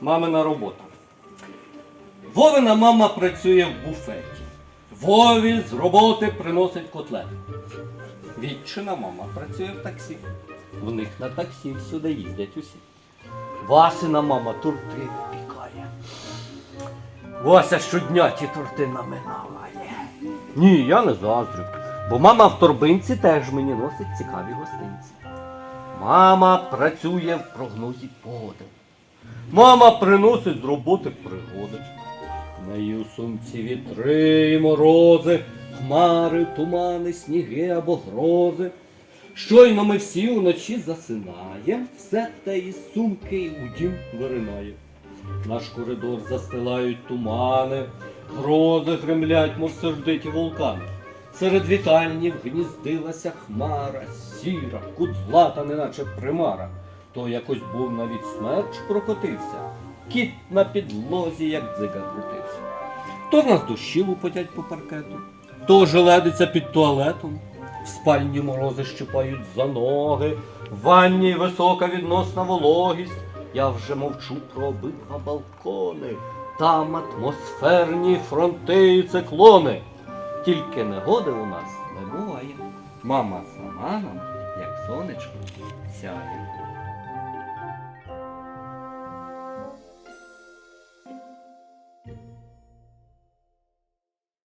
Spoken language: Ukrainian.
мамина робота. Вовина мама працює в буфеті. Вові з роботи приносить котлети. Вітчина мама працює в таксі. В них на таксі всюди їздять усі. Васина мама торти пікає. Вася щодня ті торти наминає. Ні, я не заздрю. Бо мама в торбинці теж мені носить цікаві гостинці. Мама працює в прогнозі погоди. Мама приносить з роботи пригоди. Неї у сумці вітри і морози, хмари, тумани, сніги або грози. Щойно ми всі уночі засинаєм, все те із сумки у дім виринає. Наш коридор застилають тумани, грози гремлять, мов сердиті вулкани. Серед вітальні вгніздилася хмара, сіра, кудлата, неначе примара. То якось був навіть смерч прокотився, кіт на підлозі, як дзига крутився. То в нас дощі лупотять по паркету, то желедиться під туалетом, в спальні морози щипають за ноги, в ванні висока відносна вологість. Я вже мовчу про обидва балкони, там атмосферні фронти і циклони. Тільки негоди у нас не буває. Мама сама нам, як сонечко, сяє.